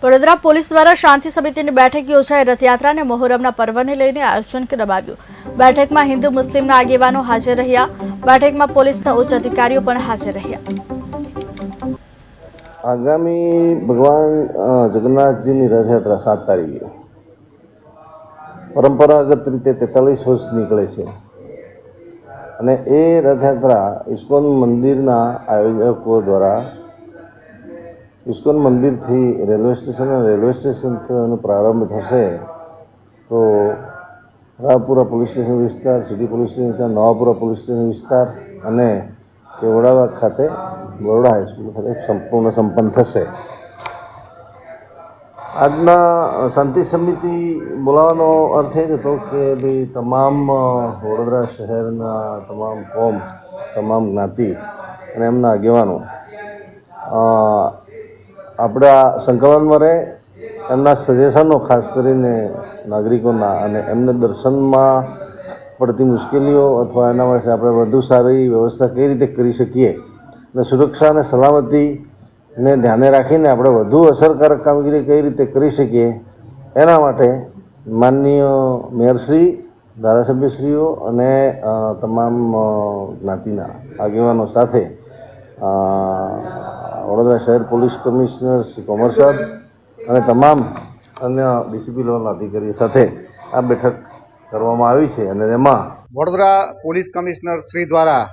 Vadodara police દ્વારા શાંતિ સમિતિની બેઠક યોજાઈ. રથયાત્રાને મોહરમના પર્વને લઈને આયોજન કરવામાં બેઠકમાં હિન્દુ મુસ્લિમના આગેવાનો હાજર રહ્યા. બેઠકમાં પોલીસના ઉચ્ચ અધિકારીઓ પણ હાજર રહ્યા. આગામી ભગવાન જગન્નાથજીની રથયાત્રા સાત તારીખે. પરંપરાગત રીતે તેતાલીસ વર્ષ નીકળે છે. અને એ રથયાત્રા ઇસ્કોન મંદિરના આયોજકો દ્વારા ઇસ્કોન મંદિરથી રેલવે સ્ટેશન અને રેલવે સ્ટેશનનો પ્રારંભ થશે, તો રાવપુરા પોલીસ સ્ટેશન વિસ્તાર, city police station Navapura police station વિસ્તાર અને કેવડાવા ખાતે બરોડા હાઈસ્કૂલ ખાતે સંપૂર્ણ સંપન્ન થશે. આજના શાંતિ સમિતિ બોલાવવાનો અર્થ એ જ હતો કે ભાઈ તમામ વડોદરા શહેરના તમામ કોમ, તમામ જ્ઞાતિ અને એમના આગેવાનો આપણા સંકલનમાં રહે એમના સજેશનો ખાસ કરીને નાગરિકોના અને એમને દર્શનમાં પડતી મુશ્કેલીઓ અથવા એના માટે આપણે વધુ સારી વ્યવસ્થા કઈ રીતે કરી શકીએ અને સુરક્ષા અને સલામતીને ધ્યાને રાખીને આપણે વધુ અસરકારક કામગીરી કઈ રીતે કરી શકીએ એના માટે માનનીય મેયરશ્રી, ધારાસભ્યશ્રીઓ અને તમામ જ્ઞાતિના આગેવાનો સાથે વડોદરા શહેર પોલીસ કમિશનર શ્રી કોમર સાહેબ અને તમામ અન્ય ડીસીપી લેવલના અધિકારીઓ સાથે આ બેઠક કરવામાં આવી છે અને એમાં વડોદરા પોલીસ કમિશનર શ્રી દ્વારા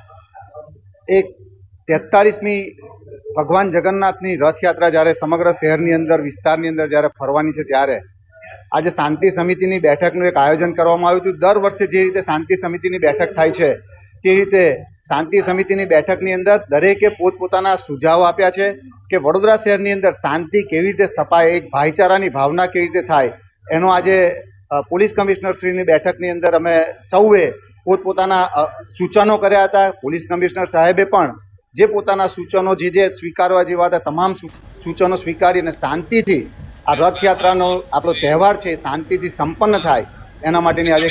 એક તેતાળીસમી ભગવાન જગન્નાથની રથયાત્રા જ્યારે સમગ્ર શહેરની અંદર, વિસ્તારની અંદર જ્યારે ફરવાની છે ત્યારે આજે શાંતિ સમિતિની બેઠકનું એક આયોજન કરવામાં આવ્યું હતું. દર વર્ષે જે રીતે શાંતિ સમિતિની બેઠક થાય છે, તે રીતે શાંતિ સમિતિની બેઠકની અંદર દરેકે પોતપોતાના સુઝાવ આપ્યા છે કે વડોદરા શહેરની અંદર શાંતિ કેવી રીતે સ્થપાય, એક ભાઈચારાની ભાવના કેવી રીતે થાય, એનો આજે પોલીસ કમિશનર શ્રીની બેઠકની અંદર અમે સૌએ પોતપોતાના સૂચનો કર્યા હતા. પોલીસ કમિશનર સાહેબે પણ જે પોતાના સૂચનો જે જે સ્વીકારવા જેવા હતા, તમામ સૂચનો સ્વીકારી અને શાંતિથી આ રથયાત્રાનો આપણો તહેવાર છે, શાંતિથી સંપન્ન થાય, એના માટેની આજે